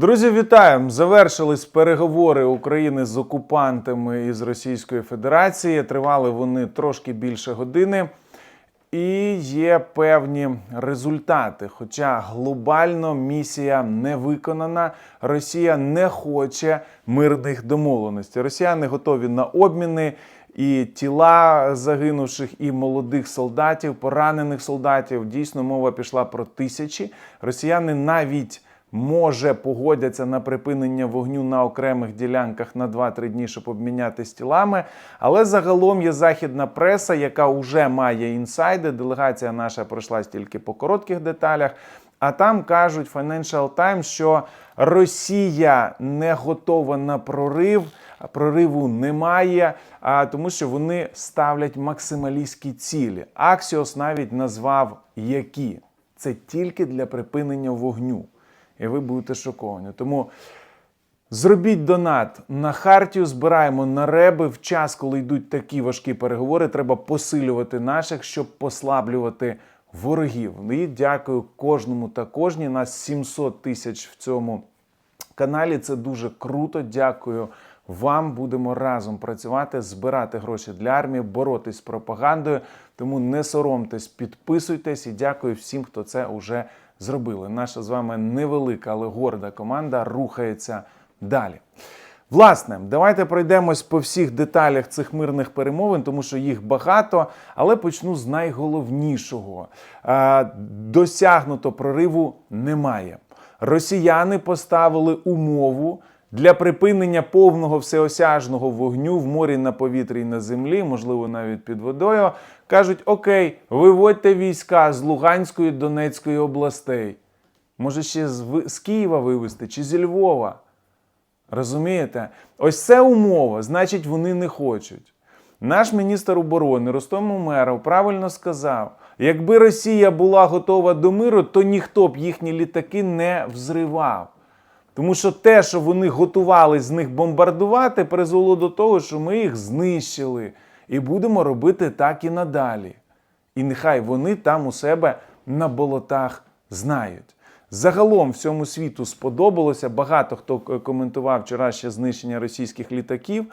Друзі, вітаю! Завершились переговори України з окупантами із Російської Федерації. Тривали вони трошки більше години. І є певні результати. Хоча глобально місія не виконана, Росія не хоче мирних домовленостей. Росіяни готові на обміни і тіла загинувших, і молодих солдатів, поранених солдатів. Дійсно, мова пішла про тисячі. Росіяни навіть може погодяться на припинення вогню на окремих ділянках на 2-3 дні, щоб обмінятися тілами. Але загалом є західна преса, яка вже має інсайди. Делегація наша пройшла тільки по коротких деталях. А там кажуть Financial Times, що Росія не готова на прорив, прориву немає, а тому що вони ставлять максималістські цілі. Аксіос навіть назвав які. Це тільки для припинення вогню. І ви будете шоковані. Тому зробіть донат на Хартію, збираємо на реби. В час, коли йдуть такі важкі переговори, треба посилювати наших, щоб послаблювати ворогів. І дякую кожному та кожній. Нас 700 тисяч в цьому каналі. Це дуже круто. Дякую вам. Будемо разом працювати, збирати гроші для армії, боротись з пропагандою. Тому не соромтесь, підписуйтесь і дякую всім, хто це вже зробили. Наша з вами невелика, але горда команда рухається далі. Власне, давайте пройдемось по всіх деталях цих мирних перемовин, тому що їх багато, але почну з найголовнішого. Е, Досягнуто прориву немає. Росіяни поставили умову для припинення повного всеосяжного вогню в морі на повітрі і на землі, можливо, навіть під водою. Кажуть: Окей, виводьте війська з Луганської Донецької областей. Може, ще з, з Києва вивезти чи зі Львова. Розумієте? Ось це умова, значить, вони не хочуть. Наш міністр оборони Ростом Умеров правильно сказав: якби Росія була готова до миру, то ніхто б їхні літаки не взривав. Тому що те, що вони готували з них бомбардувати, призвело до того, що ми їх знищили. І будемо робити так і надалі. І нехай вони там у себе на болотах знають. Загалом всьому світу сподобалося. Багато хто коментував вчорашнє знищення російських літаків.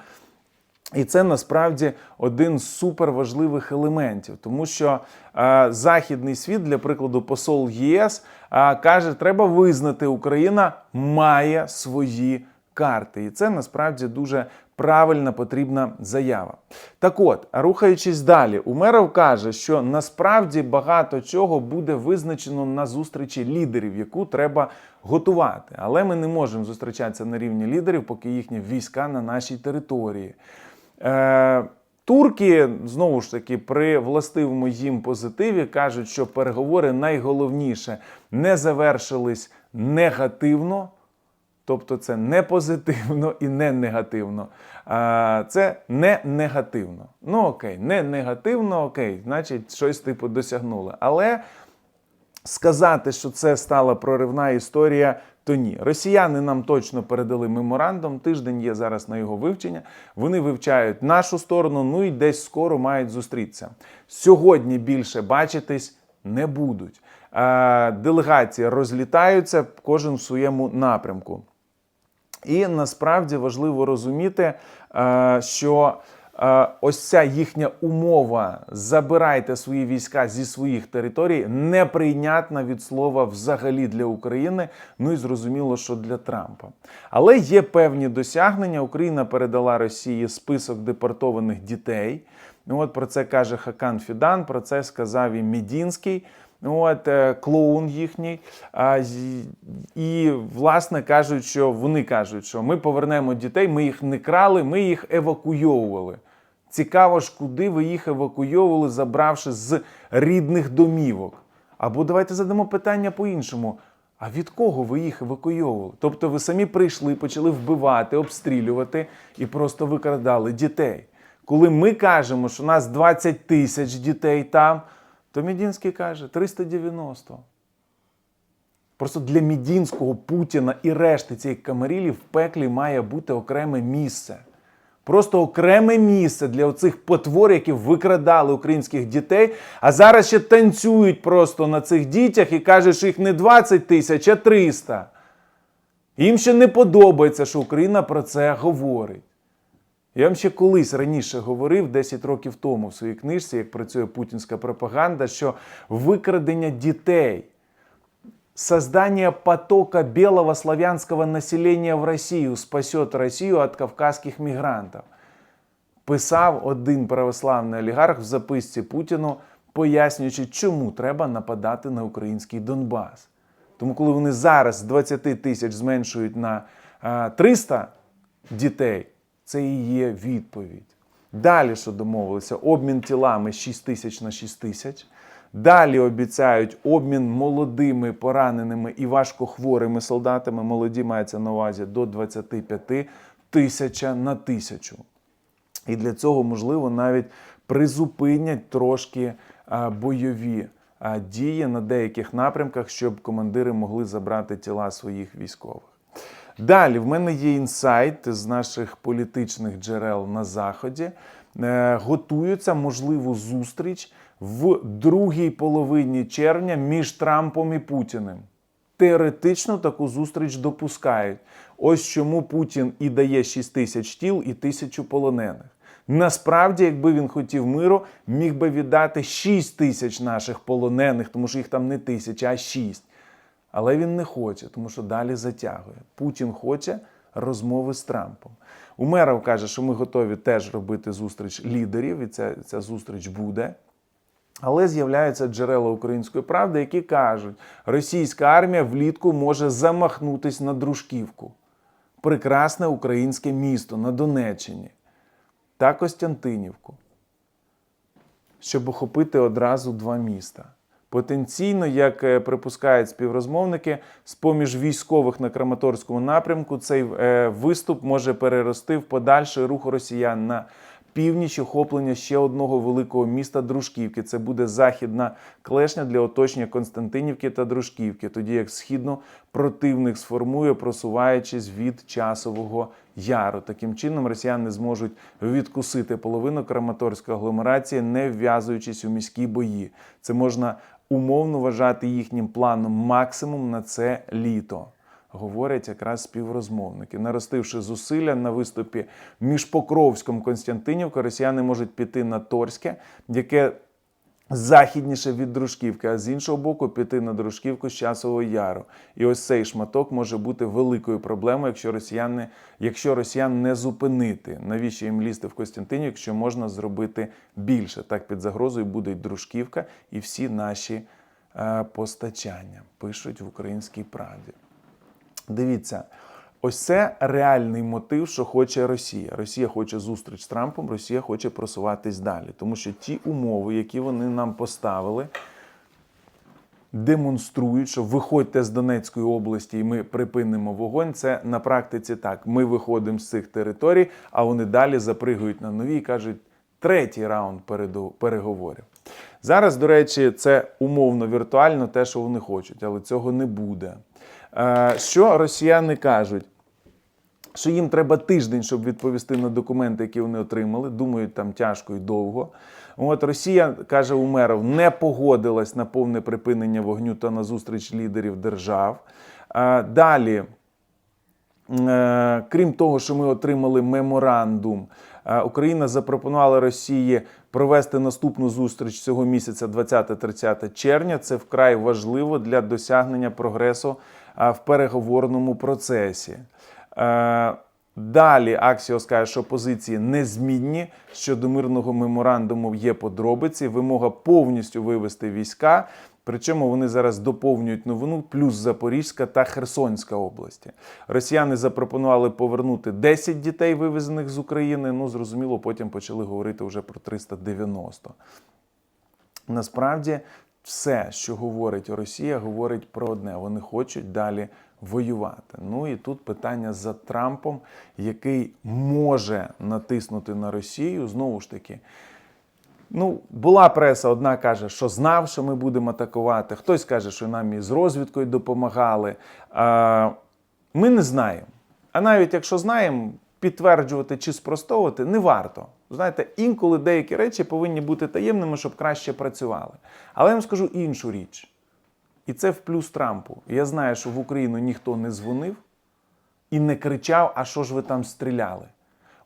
І це насправді один з суперважливих елементів, тому що е, західний світ, для прикладу, посол ЄС е, каже, треба визнати, Україна має свої карти, і це насправді дуже правильна потрібна заява. Так от, рухаючись далі, Умеров каже, що насправді багато чого буде визначено на зустрічі лідерів, яку треба готувати. Але ми не можемо зустрічатися на рівні лідерів, поки їхні війська на нашій території. Е, турки знову ж таки при властивому їм позитиві кажуть, що переговори найголовніше не завершились негативно. Тобто це не позитивно і не негативно. А, Це не негативно. Ну окей, не негативно, окей, значить, щось типу досягнули. Але сказати, що це стала проривна історія, то ні. Росіяни нам точно передали меморандум. Тиждень є зараз на його вивчення. Вони вивчають нашу сторону, ну і десь скоро мають зустрітися. Сьогодні більше бачитись не будуть. Е, Делегації розлітаються, кожен в своєму напрямку. І насправді важливо розуміти, е, що ось ця їхня умова забирайте свої війська зі своїх територій неприйнятна від слова взагалі для України. Ну і зрозуміло, що для Трампа. Але є певні досягнення. Україна передала Росії список депортованих дітей. Ну, От про це каже Хакан Фідан, про це сказав і Мідінський. От е, клоун їхній. А, і, власне, кажуть, що вони кажуть, що ми повернемо дітей, ми їх не крали, ми їх евакуйовували. Цікаво ж, куди ви їх евакуйовували, забравши з рідних домівок. Або давайте задамо питання по-іншому. А від кого ви їх евакуйовували? Тобто ви самі прийшли, почали вбивати, обстрілювати і просто викрадали дітей. Коли ми кажемо, що у нас 20 тисяч дітей там, то Мідінський каже 390. Просто для Мідінського Путіна і решти цих камарілів в пеклі має бути окреме місце. Просто окреме місце для оцих потвор, які викрадали українських дітей, а зараз ще танцюють просто на цих дітях і кажуть, що їх не 20 тисяч, а 300. Їм ще не подобається, що Україна про це говорить. Я вам ще колись раніше говорив, 10 років тому в своїй книжці, як працює путінська пропаганда, що викрадення дітей, создание потока белого славянского населения в Россию спасет Россию от кавказских мігрантів. Писав один православний олігарх в записці Путіну, пояснюючи, чому треба нападати на український Донбас. Тому, коли вони зараз з 20 тисяч зменшують на а, 300 дітей, це і є відповідь. Далі, що домовилися, обмін тілами з 6 тисяч на 6 тисяч. Далі обіцяють обмін молодими пораненими і важкохворими солдатами. Молоді мається на увазі до 25 тисяча на тисячу. І для цього, можливо, навіть призупинять трошки бойові дії на деяких напрямках, щоб командири могли забрати тіла своїх військових. Далі, в мене є інсайт з наших політичних джерел на Заході. Е, Готується можливу зустріч в другій половині червня між Трампом і Путіним. Теоретично таку зустріч допускають. Ось чому Путін і дає 6 тисяч тіл і тисячу полонених. Насправді, якби він хотів миру, міг би віддати 6 тисяч наших полонених, тому що їх там не тисяча, а 6. Але він не хоче, тому що далі затягує. Путін хоче розмови з Трампом. Умеров каже, що ми готові теж робити зустріч лідерів, і ця, ця зустріч буде. Але з'являються джерела української правди, які кажуть, російська армія влітку може замахнутись на Дружківку. Прекрасне українське місто на Донеччині та Костянтинівку, щоб охопити одразу два міста. Потенційно, як е, припускають співрозмовники, з поміж військових на Краматорському напрямку цей е, виступ може перерости в подальший рух росіян на північ охоплення ще одного великого міста Дружківки. Це буде західна клешня для оточення Константинівки та Дружківки, тоді як східно противник сформує, просуваючись від часового яру. Таким чином росіяни зможуть відкусити половину Краматорської агломерації, не вв'язуючись у міські бої. Це можна умовно вважати їхнім планом максимум на це літо. Говорять якраз співрозмовники. Наростивши зусилля на виступі між Покровськом Константинівка, росіяни можуть піти на Торське, яке західніше від Дружківки, а з іншого боку, піти на Дружківку з Часового Яру. І ось цей шматок може бути великою проблемою, якщо росіяни, якщо росіян не зупинити. Навіщо їм лізти в Костянтинів, якщо можна зробити більше? Так під загрозою буде й Дружківка і всі наші е, постачання, пишуть в українській правді. Дивіться, ось це реальний мотив, що хоче Росія. Росія хоче зустріч з Трампом, Росія хоче просуватись далі. Тому що ті умови, які вони нам поставили, демонструють, що виходьте з Донецької області і ми припинимо вогонь. Це на практиці так. Ми виходимо з цих територій, а вони далі запригують на нові і кажуть, третій раунд переговорів. Зараз, до речі, це умовно віртуально те, що вони хочуть, але цього не буде. Е, Що росіяни кажуть? Що їм треба тиждень, щоб відповісти на документи, які вони отримали. Думають, там тяжко і довго. От Росія каже Умеров, не погодилась на повне припинення вогню та на зустріч лідерів держав. Е, Далі, Е, крім того, що ми отримали меморандум, Україна запропонувала Росії провести наступну зустріч цього місяця, 20-30 червня. Це вкрай важливо для досягнення прогресу в переговорному процесі. Е, Далі Аксіос каже, що позиції незмінні. Щодо мирного меморандуму є подробиці. Вимога повністю вивести війська. Причому вони зараз доповнюють новину плюс Запорізька та Херсонська області. Росіяни запропонували повернути 10 дітей, вивезених з України. Ну, зрозуміло, потім почали говорити вже про 390. Насправді, все, що говорить Росія, говорить про одне: вони хочуть далі воювати. Ну і тут питання за Трампом, який може натиснути на Росію знову ж таки. Ну, була преса, одна каже, що знав, що ми будемо атакувати. Хтось каже, що нам і з розвідкою допомагали. Ми не знаємо. А навіть якщо знаємо, підтверджувати чи спростовувати не варто. Знаєте, інколи деякі речі повинні бути таємними, щоб краще працювали. Але я вам скажу іншу річ. І це в плюс Трампу. Я знаю, що в Україну ніхто не дзвонив, і не кричав, а що ж ви там стріляли.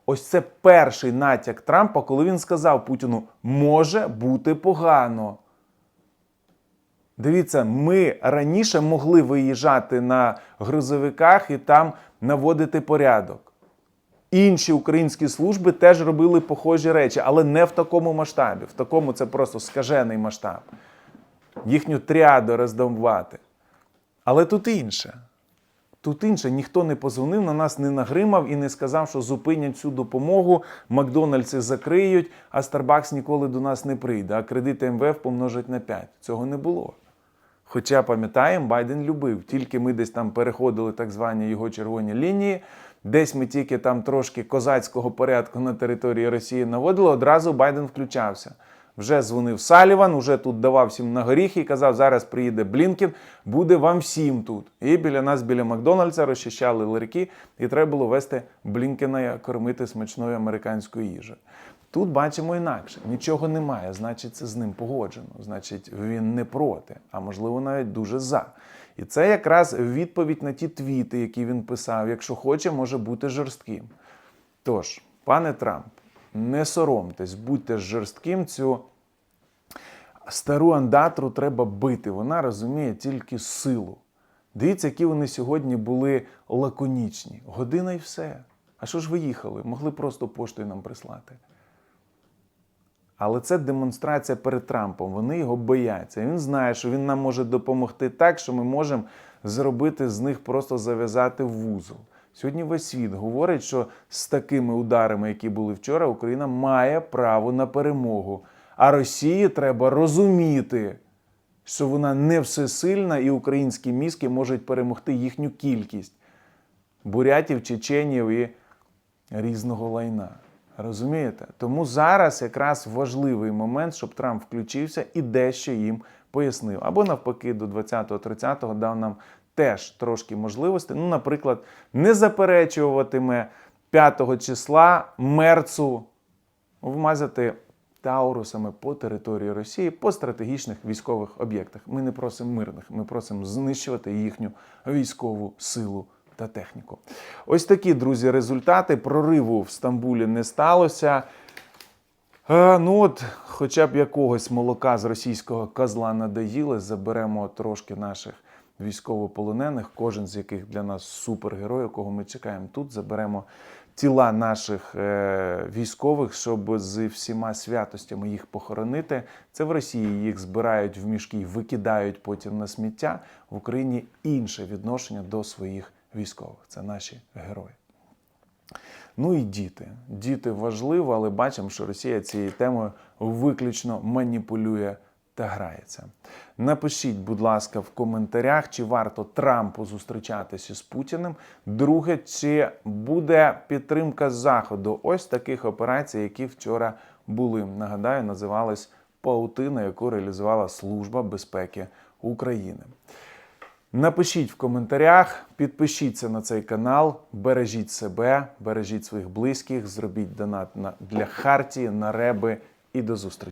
Ось це перший натяк Трампа, коли він сказав Путіну, може бути погано. Дивіться, ми раніше могли виїжджати на грузовиках і там наводити порядок. Інші українські служби теж робили похожі речі, але не в такому масштабі. В такому це просто скажений масштаб. Їхню тріаду роздавати. Але тут інше. Тут інше, ніхто не позвонив, на нас не нагримав і не сказав, що зупинять цю допомогу, Макдональдси закриють, а Старбакс ніколи до нас не прийде, а кредити МВФ помножать на 5. Цього не було. Хоча, пам'ятаємо, Байден любив. Тільки ми десь там переходили так звані його червоні лінії, десь ми тільки там трошки козацького порядку на території Росії наводили, одразу Байден включався. Вже дзвонив Саліван, вже тут давав всім на горіхи і казав, зараз приїде Блінкін, буде вам всім тут. І біля нас, біля Макдональдса, розчищали ларьки, і треба було вести Блінкена кормити смачною американською їжею. Тут бачимо інакше. Нічого немає, значить, це з ним погоджено. Значить, він не проти, а можливо навіть дуже за. І це якраз відповідь на ті твіти, які він писав. Якщо хоче, може бути жорстким. Тож, пане Трамп, не соромтесь, будьте жорстким. Цю стару андатру треба бити. Вона розуміє тільки силу. Дивіться, які вони сьогодні були лаконічні. Година і все. А що ж ви їхали? Могли просто поштою нам прислати. Але це демонстрація перед Трампом. Вони його бояться. Він знає, що він нам може допомогти так, що ми можемо зробити з них просто зав'язати вузол. Сьогодні весь світ говорить, що з такими ударами, які були вчора, Україна має право на перемогу. А Росії треба розуміти, що вона не всесильна, і українські мізки можуть перемогти їхню кількість бурятів, чеченів і різного лайна. Розумієте? Тому зараз якраз важливий момент, щоб Трамп включився і дещо їм пояснив. Або навпаки, до 20-30 дав нам теж трошки можливостей. Ну, наприклад, не заперечуватиме 5 числа мерцу вмазати таурусами по території Росії по стратегічних військових об'єктах. Ми не просимо мирних, ми просимо знищувати їхню військову силу та техніку. Ось такі, друзі, результати. Прориву в Стамбулі не сталося. Е, ну от, хоча б якогось молока з російського козла надоїли, заберемо трошки наших військовополонених, кожен з яких для нас супергерой, кого ми чекаємо тут. Заберемо тіла наших е, військових, щоб з всіма святостями їх похоронити. Це в Росії їх збирають в мішки і викидають потім на сміття. В Україні інше відношення до своїх військових. Це наші герої. Ну і діти. Діти важливо, але бачимо, що Росія цією темою виключно маніпулює та грається. Напишіть, будь ласка, в коментарях, чи варто Трампу зустрічатися з Путіним. Друге, чи буде підтримка Заходу ось таких операцій, які вчора були. Нагадаю, називалась паутина, яку реалізувала Служба безпеки України. Напишіть в коментарях, підпишіться на цей канал, бережіть себе, бережіть своїх близьких, зробіть донат на, для Хартії, на реби і до зустрічі.